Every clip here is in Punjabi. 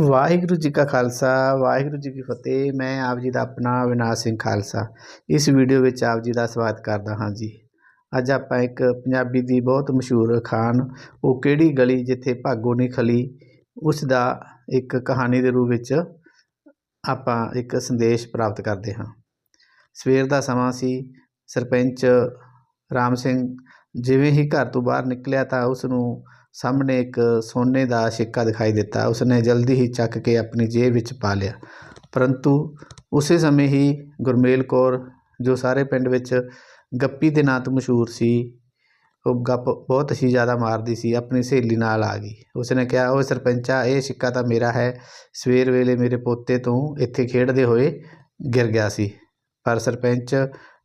ਵਾਹਿਗੁਰੂ ਜੀ ਕਾ ਖਾਲਸਾ, ਵਾਹਿਗੁਰੂ ਜੀ ਕੀ ਫਤਿਹ। ਮੈਂ ਆਪ ਜੀ ਦਾ ਆਪਣਾ ਅਵਿਨਾਸ਼ ਸਿੰਘ ਖਾਲਸਾ। ਇਸ ਵੀਡੀਓ ਵਿੱਚ ਆਪ ਜੀ ਦਾ ਸਵਾਗਤ ਕਰਦਾ ਹਾਂ ਜੀ। ਅੱਜ ਆਪਾਂ ਇੱਕ ਪੰਜਾਬੀ ਦੀ ਬਹੁਤ ਮਸ਼ਹੂਰ ਖਾਨ ਉਹ ਕਿਹੜੀ ਗਲੀ ਜਿੱਥੇ ਭਾਗੋ ਨਹੀਂ ਖਲੀ, ਉਸ ਦਾ ਇੱਕ ਕਹਾਣੀ ਦੇ ਰੂਪ ਵਿੱਚ ਆਪਾਂ ਇੱਕ ਸੰਦੇਸ਼ ਪ੍ਰਾਪਤ ਕਰਦੇ ਹਾਂ। ਸਵੇਰ ਦਾ ਸਮਾਂ ਸੀ, ਸਰਪੰਚ ਰਾਮ ਸਿੰਘ ਜਿਵੇਂ ਹੀ ਘਰ ਤੋਂ ਬਾਹਰ ਨਿਕਲਿਆ ਤਾਂ ਉਸ ਨੂੰ ਸਾਹਮਣੇ ਇੱਕ ਸੋਨੇ ਦਾ ਸਿੱਕਾ ਦਿਖਾਈ ਦਿੱਤਾ। ਉਸਨੇ ਜਲਦੀ ਹੀ ਚੱਕ ਕੇ ਆਪਣੀ ਜੇਬ ਵਿੱਚ ਪਾ ਲਿਆ। ਪਰੰਤੂ ਉਸੇ ਸਮੇਂ ਹੀ ਗੁਰਮੇਲ ਕੌਰ, ਜੋ ਸਾਰੇ ਪਿੰਡ ਵਿੱਚ ਗੱਪੀ ਦੇ ਨਾਂ ਤੋਂ ਮਸ਼ਹੂਰ ਸੀ, ਉਹ ਗੱਪ ਬਹੁਤ ਹੀ ਜ਼ਿਆਦਾ ਮਾਰਦੀ ਸੀ, ਆਪਣੀ ਸਹੇਲੀ ਨਾਲ ਆ ਗਈ। ਉਸਨੇ ਕਿਹਾ ਉਹ ਸਰਪੰਚਾ, ਇਹ ਸਿੱਕਾ ਤਾਂ ਮੇਰਾ ਹੈ। ਸਵੇਰ ਵੇਲੇ ਮੇਰੇ ਪੋਤੇ ਤੋਂ ਇੱਥੇ ਖੇਡਦੇ ਹੋਏ ਗਿਰ ਗਿਆ ਸੀ। ਪਰ ਸਰਪੰਚ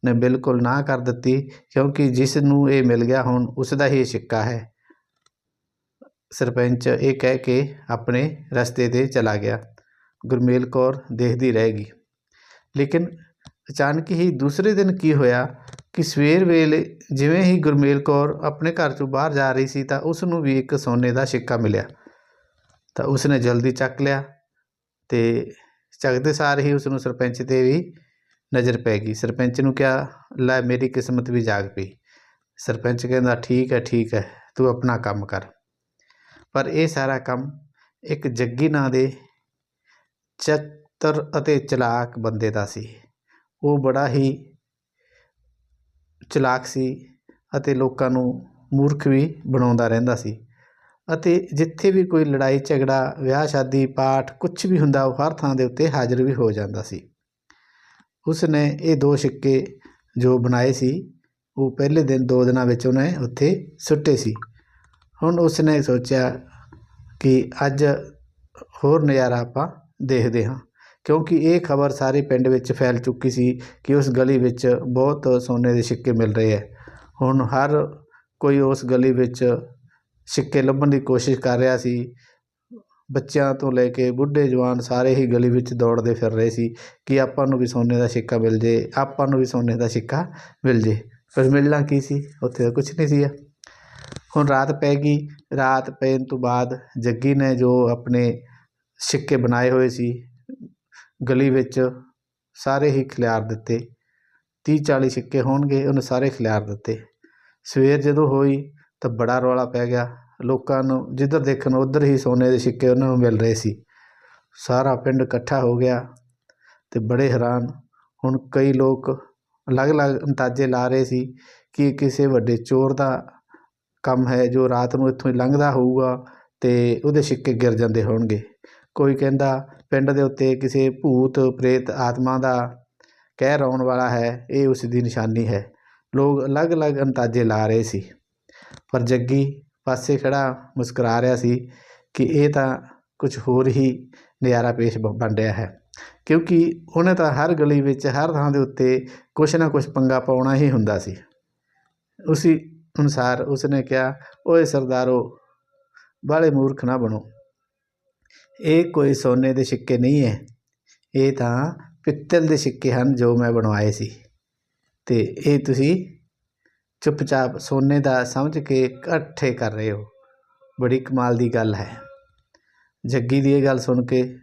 ਨੇ ਬਿਲਕੁਲ ਨਾ ਕਰ ਦਿੱਤੀ, ਕਿਉਂਕਿ ਜਿਸ ਨੂੰ ਇਹ ਮਿਲ ਗਿਆ, ਹੁਣ ਉਸ ਦਾ ਹੀ ਸਿੱਕਾ ਹੈ। ਸਰਪੰਚ ਇਹ ਕਹਿ ਕੇ ਆਪਣੇ ਰਸਤੇ 'ਤੇ ਚਲਾ ਗਿਆ। ਗੁਰਮੇਲ ਕੌਰ ਦੇਖਦੀ ਰਹਿ ਗਈ। ਲੇਕਿਨ ਅਚਾਨਕ ਹੀ ਦੂਸਰੇ ਦਿਨ ਕੀ ਹੋਇਆ ਕਿ ਸਵੇਰ ਵੇਲੇ ਜਿਵੇਂ ਹੀ ਗੁਰਮੇਲ ਕੌਰ ਆਪਣੇ ਘਰ ਤੋਂ ਬਾਹਰ ਜਾ ਰਹੀ ਸੀ ਤਾਂ ਉਸ ਨੂੰ ਵੀ ਇੱਕ ਸੋਨੇ ਦਾ ਸਿੱਕਾ ਮਿਲਿਆ। ਤਾਂ ਉਸਨੇ ਜਲਦੀ ਚੱਕ ਲਿਆ ਤੇ ਚੱਕਦੇ ਸਾਰ ਹੀ ਉਸ ਨੂੰ ਸਰਪੰਚ 'ਤੇ ਵੀ ਨਜ਼ਰ ਪੈ ਗਈ। ਸਰਪੰਚ ਨੂੰ ਕਿਹਾ, ਲੈ ਮੇਰੀ ਕਿਸਮਤ ਵੀ ਜਾਗ ਪਈ। ਸਰਪੰਚ ਕਹਿੰਦਾ, ਠੀਕ ਹੈ ਠੀਕ ਹੈ, ਤੂੰ ਆਪਣਾ ਕੰਮ ਕਰ। ਪਰ ਇਹ ਸਾਰਾ ਕੰਮ ਇੱਕ ਜੱਗੀ ਨਾਂ ਦੇ ਚਤਰ ਅਤੇ ਚਲਾਕ ਬੰਦੇ ਦਾ ਸੀ। ਉਹ ਬੜਾ ਹੀ ਚਲਾਕ ਸੀ ਅਤੇ ਲੋਕਾਂ ਨੂੰ ਮੂਰਖ ਵੀ ਬਣਾਉਂਦਾ ਰਹਿੰਦਾ ਸੀ ਅਤੇ ਜਿੱਥੇ ਵੀ ਕੋਈ ਲੜਾਈ, ਝਗੜਾ, ਵਿਆਹ, ਸ਼ਾਦੀ, ਪਾਠ ਕੁਝ ਵੀ ਹੁੰਦਾ, ਉਹ ਹਰ ਥਾਂ ਦੇ ਉੱਤੇ ਹਾਜ਼ਰ ਵੀ ਹੋ ਜਾਂਦਾ ਸੀ। ਉਸ ਨੇ ਇਹ ਦੋ ਸਿੱਕੇ ਜੋ ਬਣਾਏ ਸੀ, ਉਹ ਪਹਿਲੇ ਦਿਨ ਦੋ ਦਿਨਾਂ ਵਿੱਚ ਉਹਨੇ ਉੱਥੇ ਸੁੱਟੇ ਸੀ। ਹੁਣ ਉਸਨੇ ਸੋਚਿਆ ਕਿ ਅੱਜ ਹੋਰ ਨਜ਼ਾਰਾ ਆਪਾਂ ਦੇਖਦੇ ਹਾਂ, ਕਿਉਂਕਿ ਇਹ ਖਬਰ ਸਾਰੇ ਪਿੰਡ ਵਿੱਚ ਫੈਲ ਚੁੱਕੀ ਸੀ ਕਿ ਉਸ ਗਲੀ ਵਿੱਚ ਬਹੁਤ ਸੋਨੇ ਦੇ ਸਿੱਕੇ ਮਿਲ ਰਹੇ ਹੈ। ਹੁਣ ਹਰ ਕੋਈ ਉਸ ਗਲੀ ਵਿੱਚ ਸਿੱਕੇ ਲੱਭਣ ਦੀ ਕੋਸ਼ਿਸ਼ ਕਰ ਰਿਹਾ ਸੀ। ਬੱਚਿਆਂ ਤੋਂ ਲੈ ਕੇ ਬੁੱਢੇ ਜਵਾਨ ਸਾਰੇ ਹੀ ਗਲੀ ਵਿੱਚ ਦੌੜਦੇ ਫਿਰ ਰਹੇ ਸੀ ਕਿ ਆਪਾਂ ਨੂੰ ਵੀ ਸੋਨੇ ਦਾ ਸਿੱਕਾ ਮਿਲ ਜੇ, ਆਪਾਂ ਨੂੰ ਵੀ ਸੋਨੇ ਦਾ ਸਿੱਕਾ ਮਿਲ ਜੇ। ਪਰ ਮਿਲਣਾ ਕੀ ਸੀ? ਉੱਥੇ ਤਾਂ ਕੁਝ ਨਹੀਂ ਸੀ ਹੁਣ ਰਾਤ ਪੈ ਗਈ। ਰਾਤ ਪੈਣ ਤੋਂ ਬਾਅਦ ਜੱਗੀ ਨੇ ਜੋ ਆਪਣੇ ਸਿੱਕੇ ਬਣਾਏ ਹੋਏ ਸੀ, ਗਲੀ ਵਿੱਚ ਸਾਰੇ ਹੀ ਖਿਲਾਰ ਦਿੱਤੇ। 30 40 ਸਿੱਕੇ ਹੋਣਗੇ, ਉਹਨੇ ਸਾਰੇ ਖਿਲਾਰ ਦਿੱਤੇ। ਸਵੇਰ ਜਦੋਂ ਹੋਈ ਤਾਂ ਬੜਾ ਰੌਲਾ ਪੈ ਗਿਆ। ਲੋਕਾਂ ਨੂੰ ਜਿੱਧਰ ਦੇਖਣ, ਉੱਧਰ ਹੀ ਸੋਨੇ ਦੇ ਸਿੱਕੇ ਉਹਨਾਂ ਨੂੰ ਮਿਲ ਰਹੇ ਸੀ। ਸਾਰਾ ਪਿੰਡ ਇਕੱਠਾ ਹੋ ਗਿਆ ਤੇ ਬੜੇ ਹੈਰਾਨ। ਹੁਣ ਕਈ ਲੋਕ ਅਲੱਗ-ਅਲੱਗ ਅੰਦਾਜ਼ੇ ਲਾ ਰਹੇ ਸੀ ਕਿ ਕਿਸੇ ਵੱਡੇ ਚੋਰ ਦਾ ਕੰਮ ਹੈ ਜੋ ਰਾਤ ਨੂੰ ਇੱਥੋਂ ਹੀ ਲੰਘਦਾ ਹੋਊਗਾ ਅਤੇ ਉਹਦੇ ਸਿੱਕੇ ਗਿਰ ਜਾਂਦੇ ਹੋਣਗੇ। ਕੋਈ ਕਹਿੰਦਾ, ਪਿੰਡ ਦੇ ਉੱਤੇ ਕਿਸੇ ਭੂਤ ਪ੍ਰੇਤ ਆਤਮਾ ਦਾ ਕਹਿਰ ਆਉਣ ਵਾਲਾ ਹੈ, ਇਹ ਉਸ ਦੀ ਨਿਸ਼ਾਨੀ ਹੈ। ਲੋਕ ਅਲੱਗ-ਅਲੱਗ ਅੰਦਾਜ਼ੇ ਲਾ ਰਹੇ ਸੀ। ਪਰ ਜੱਗੀ ਪਾਸੇ ਖੜਾ ਮੁਸਕਰਾ ਰਿਹਾ ਸੀ ਕਿ ਇਹ ਤਾਂ ਕੁਝ ਹੋਰ ਹੀ ਨਜ਼ਾਰਾ ਪੇਸ਼ ਬਣ ਰਿਹਾ ਹੈ। ਕਿਉਂਕਿ ਉਹਨੇ ਤਾਂ ਹਰ ਗਲੀ ਵਿੱਚ, ਹਰ ਥਾਂ ਦੇ ਉੱਤੇ ਕੁਛ ਨਾ ਕੁਛ ਪੰਗਾ ਪਾਉਣਾ ਹੀ ਹੁੰਦਾ ਸੀ। ਉਸੇ ਅਨੁਸਾਰ ਉਸਨੇ ਕਿਹਾ, ਓਏ ਸਰਦਾਰੋ ਬਾਲੇ ਮੂਰਖ ਨਾ ਬਣੋ। ਇਹ ਕੋਈ ਸੋਨੇ ਦੇ ਸਿੱਕੇ ਨਹੀਂ ਹੈ ਇਹ ਤਾਂ ਪਿੱਤਲ ਦੇ ਸਿੱਕੇ ਹਨ ਜੋ ਮੈਂ ਬਣਵਾਏ ਸੀ। ਤੇ ਇਹ ਤੁਸੀਂ ਚੁੱਪਚਾਪ ਸੋਨੇ ਦਾ ਸਮਝ ਕੇ ਇਕੱਠੇ ਕਰ ਰਹੇ ਹੋ। ਬੜੀ ਕਮਾਲ ਦੀ ਗੱਲ ਹੈ ਜੱਗੀ ਦੀ ਇਹ ਗੱਲ ਸੁਣ ਕੇ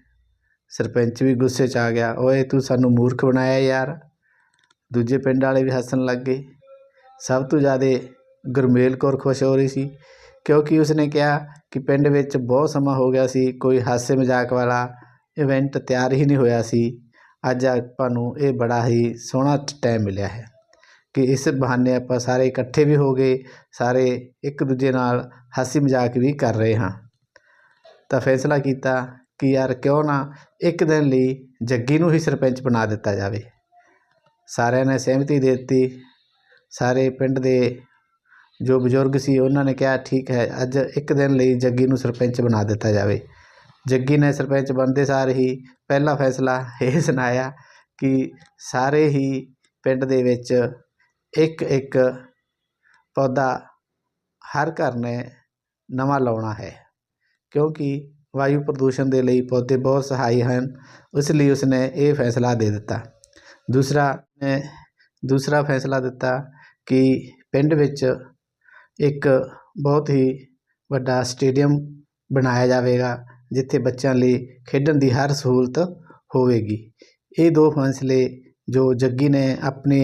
ਸਰਪੰਚ ਵੀ ਗੁੱਸੇ 'ਚ ਆ ਗਿਆ। ਓਏ, ਤੂੰ ਸਾਨੂੰ ਮੂਰਖ ਬਣਾਇਆ ਯਾਰ। ਦੂਜੇ ਪਿੰਡ ਵਾਲੇ ਵੀ ਹੱਸਣ ਲੱਗ ਗਏ। ਸਭ ਤੋਂ ਜ਼ਿਆਦਾ ਗੁਰਮੇਲ ਕੌਰ ਖੁਸ਼ ਹੋ ਰਹੀ ਸੀ, ਕਿਉਂਕਿ ਉਸਨੇ ਕਿਹਾ ਕਿ ਪਿੰਡ ਵਿੱਚ ਬਹੁਤ ਸਮਾਂ ਹੋ ਗਿਆ ਸੀ, ਕੋਈ ਹਾਸੇ ਮਜ਼ਾਕ ਵਾਲਾ ਇਵੈਂਟ ਤਿਆਰ ਹੀ ਨਹੀਂ ਹੋਇਆ ਸੀ। ਅੱਜ ਆਪਾਂ ਨੂੰ ਇਹ ਬੜਾ ਹੀ ਸੋਹਣਾ ਟਾਈਮ ਮਿਲਿਆ ਹੈ ਕਿ ਇਸ ਬਹਾਨੇ ਆਪਾਂ ਸਾਰੇ ਇਕੱਠੇ ਵੀ ਹੋ ਗਏ, ਸਾਰੇ ਇੱਕ ਦੂਜੇ ਨਾਲ ਹਾਸੀ ਮਜ਼ਾਕ ਵੀ ਕਰ ਰਹੇ ਹਾਂ। ਤਾਂ ਫੈਸਲਾ ਕੀਤਾ ਕਿ ਯਾਰ ਕਿਉਂ ਨਾ ਇੱਕ ਦਿਨ ਲਈ ਜੱਗੀ ਨੂੰ ਹੀ ਸਰਪੰਚ ਬਣਾ ਦਿੱਤਾ ਜਾਵੇ। ਸਾਰਿਆਂ ਨੇ ਸਹਿਮਤੀ ਦੇ ਦਿੱਤੀ, ਸਾਰੇ ਪਿੰਡ ਦੇ ਜੋ ਬਜ਼ੁਰਗ ਸੀ, ਉਹਨਾਂ ਨੇ ਕਿਹਾ, ਠੀਕ ਹੈ, ਅੱਜ ਇੱਕ ਦਿਨ ਲਈ ਜੱਗੀ ਨੂੰ ਸਰਪੰਚ ਬਣਾ ਦਿੱਤਾ ਜਾਵੇ। ਜੱਗੀ ਨੇ ਸਰਪੰਚ ਬਣਦੇ ਸਾਰ ਹੀ ਪਹਿਲਾ ਫੈਸਲਾ ਇਹ ਸੁਣਾਇਆ ਕਿ ਸਾਰੇ ਹੀ ਪਿੰਡ ਦੇ ਵਿੱਚ ਇੱਕ ਇੱਕ ਪੌਦਾ ਹਰ ਘਰ ਨੇ ਨਵਾਂ ਲਾਉਣਾ ਹੈ, ਕਿਉਂਕਿ ਵਾਯੂ ਪ੍ਰਦੂਸ਼ਣ ਦੇ ਲਈ ਪੌਦੇ ਬਹੁਤ ਸਹਾਈ ਹਨ, ਉਸ ਲਈ ਉਸਨੇ ਇਹ ਫੈਸਲਾ ਦੇ ਦਿੱਤਾ। ਦੂਸਰਾ, ਨੇ ਦੂਸਰਾ ਫੈਸਲਾ ਦਿੱਤਾ ਕਿ ਪਿੰਡ ਵਿੱਚ ਇੱਕ ਬਹੁਤ ਹੀ ਵੱਡਾ ਸਟੇਡੀਅਮ ਬਣਾਇਆ ਜਾਵੇਗਾ, ਜਿੱਥੇ ਬੱਚਿਆਂ ਲਈ ਖੇਡਣ ਦੀ ਹਰ ਸਹੂਲਤ ਹੋਵੇਗੀ। ਇਹ ਦੋ ਫੈਸਲੇ ਜੋ ਜੱਗੀ ਨੇ ਆਪਣੇ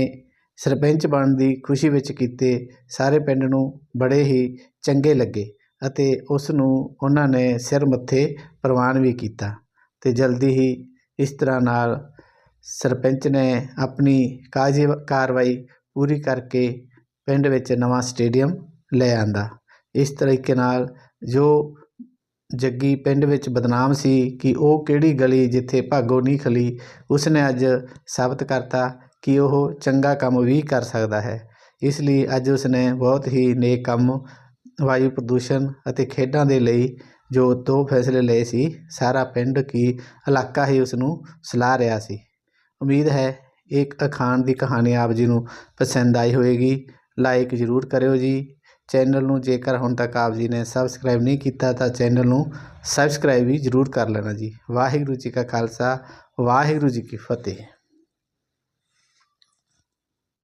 ਸਰਪੰਚ ਬਣਨ ਦੀ ਖੁਸ਼ੀ ਵਿੱਚ ਕੀਤੇ, ਸਾਰੇ ਪਿੰਡ ਨੂੰ ਬੜੇ ਹੀ ਚੰਗੇ ਲੱਗੇ ਅਤੇ ਉਸ ਨੂੰ ਉਹਨਾਂ ਨੇ ਸਿਰ ਮੱਥੇ ਪ੍ਰਵਾਨ ਵੀ ਕੀਤਾ ਅਤੇ ਜਲਦੀ ਹੀ ਇਸ ਤਰ੍ਹਾਂ ਨਾਲ ਸਰਪੰਚ ਨੇ ਆਪਣੀ ਕਾਜ਼ੀ ਕਾਰਵਾਈ ਪੂਰੀ ਕਰਕੇ ਪਿੰਡ ਵਿੱਚ ਨਵਾਂ ਸਟੇਡੀਅਮ ਲੈ ਆਂਦਾ। ਇਸ ਤਰੀਕੇ ਨਾਲ ਜੋ ਜੱਗੀ ਪਿੰਡ ਵਿੱਚ ਬਦਨਾਮ ਸੀ ਕਿ ਉਹ ਕਿਹੜੀ ਗਲੀ ਜਿੱਥੇ ਭਾਗੋ ਨਹੀਂ ਖਲੀ, ਉਸਨੇ ਅੱਜ ਸਾਬਤ ਕਰਤਾ ਕਿ ਉਹ ਚੰਗਾ ਕੰਮ ਵੀ ਕਰ ਸਕਦਾ ਹੈ। ਇਸ ਲਈ ਅੱਜ ਉਸਨੇ ਬਹੁਤ ਹੀ ਨੇਕ ਕੰਮ, ਵਾਯੂ ਪ੍ਰਦੂਸ਼ਣ ਅਤੇ ਖੇਡਾਂ ਦੇ ਲਈ ਜੋ ਦੋ ਫੈਸਲੇ ਲਏ ਸੀ, ਸਾਰਾ ਪਿੰਡ ਕੀ ਇਲਾਕਾ ਹੀ ਉਸ ਨੂੰ ਸਲਾਹ ਰਿਹਾ ਸੀ। ਉਮੀਦ ਹੈ ਇੱਕ ਅਖਾਣ ਦੀ ਕਹਾਣੀ ਆਪ ਜੀ ਨੂੰ ਪਸੰਦ ਆਈ ਹੋਵੇਗੀ। ਲਾਈਕ ਜ਼ਰੂਰ ਕਰਿਓ ਜੀ। ਚੈਨਲ ਨੂੰ ਜੇਕਰ ਹੁਣ ਤੱਕ ਆਪ ਜੀ ਨੇ ਸਬਸਕ੍ਰਾਈਬ ਨਹੀਂ ਕੀਤਾ ਤਾਂ ਚੈਨਲ ਨੂੰ ਸਬਸਕ੍ਰਾਈਬ ਵੀ ਜ਼ਰੂਰ ਕਰ ਲੈਣਾ ਜੀ। ਵਾਹਿਗੁਰੂ ਜੀ ਕਾ ਖਾਲਸਾ, ਵਾਹਿਗੁਰੂ ਜੀ ਕੀ ਫਤਿਹ।